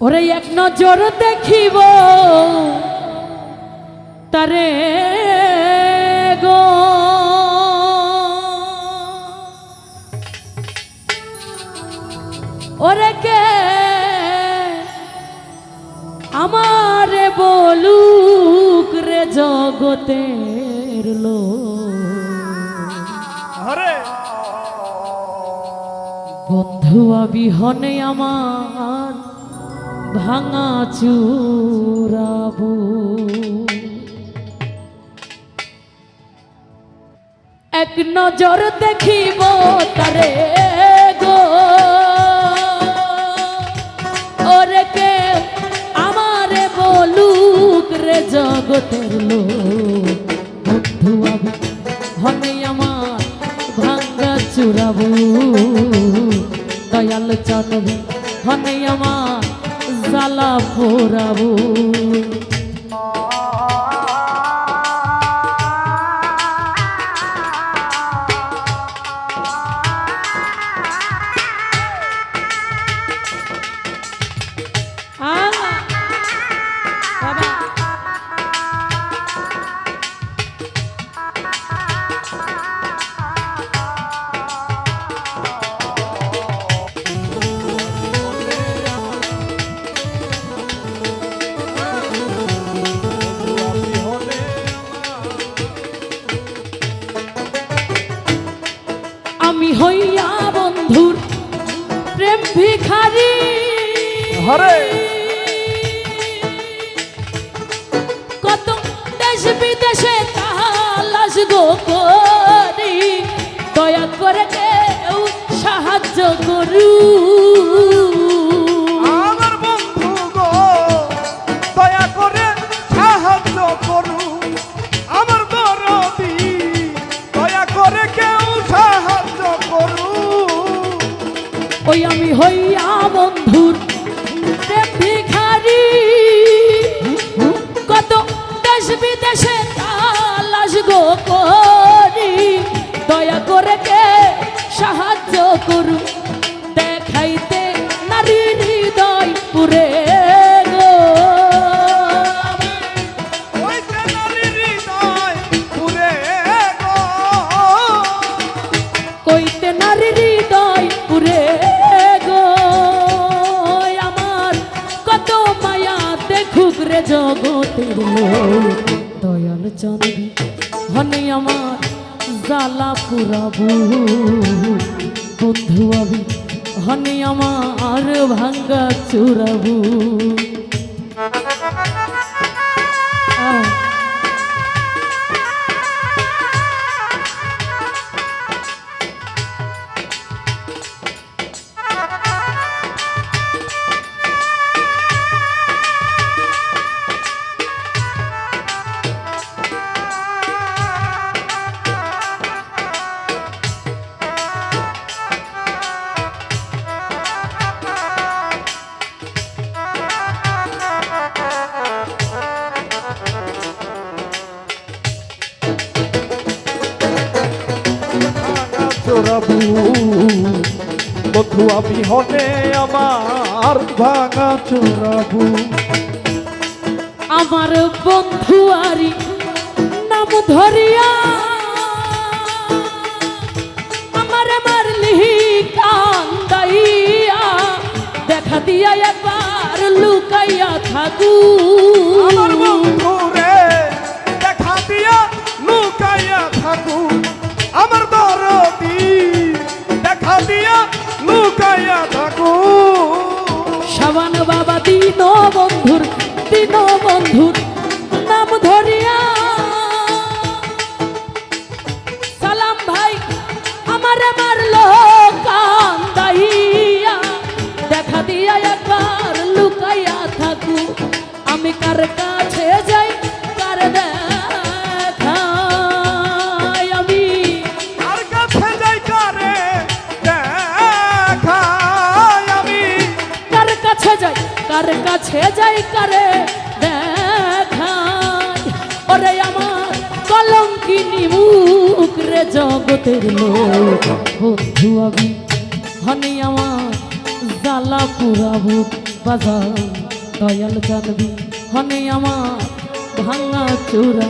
ওরে এক নজর দেখিব তারে গো। ওরে কে আমারে বলুক রে জগতের আরে বন্ধু বিহনে আমার ভাঙা চুরাবু এক নজর দেখিব তারে গো। ওরে কে আমারে বলুক রে জগতের লোক। বন্ধু আমি হনে আমার ভাঙ্গা চুরাবু দয়াল চলবি হনে আমার জ্বালা ফোরাবু আমি হইয়া বন্ধুর প্রেম ভিখারি। হরে। কত দেশ বিদেশে তাহা তালাশ গো ওই দয়াল চন্দ্রী হনে আমার জ্বালা পুরাবু। বন্ধু আমি হনে আমার ভাঙ্গা চুরাবু চোরাবু বন্ধু আমি হনে আমার ভাঙা চোরাবু। আমার বন্ধু আরি নাম ধরিয়া। আমার মারলি কান্দাইয়া। দেখা দিয়া একবার লুকাইয়া থাকু আমার সাবান বাবা দিন বন্ধুর দিন বন্ধুর নাম ধরিয়া। সালাম ভাই, আমার মারল কান্দাইয়া দেখা দিয়া একবার লুকাইয়া থাকু আমি কার কাছে কারে দেখাই। ওরে আমার কলঙ্কি কি নিমুখ রে জগতের লোক। আমি হনি আমার জ্বালা পুরা বুক বাজার। দয়াল জানবি, হনি আমার ভাঙা চূড়া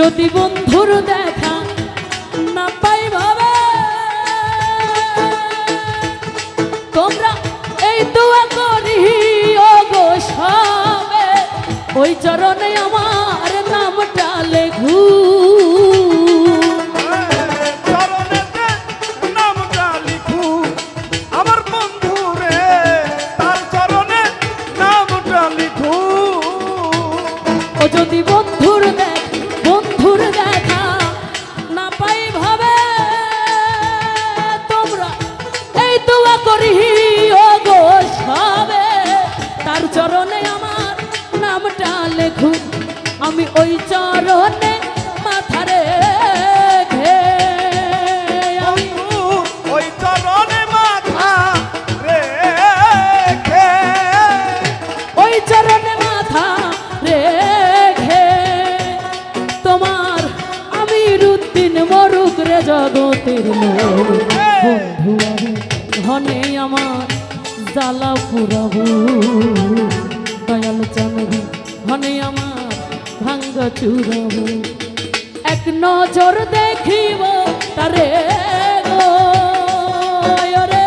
যদি বন্ধুর দেখা না পাই ভাবে তোমরা এই দোয়া করি গো ওই চরণে আমার নামটা লেখু। আমি রুদ্দিন মরুক রে জগতের বন্ধু ধনে আমার জ্বালা পুরাবু দয়াল চানবি ধনে আমার ভাঙ্গ চুরাবু এক নজর দেখিব তারে গো রে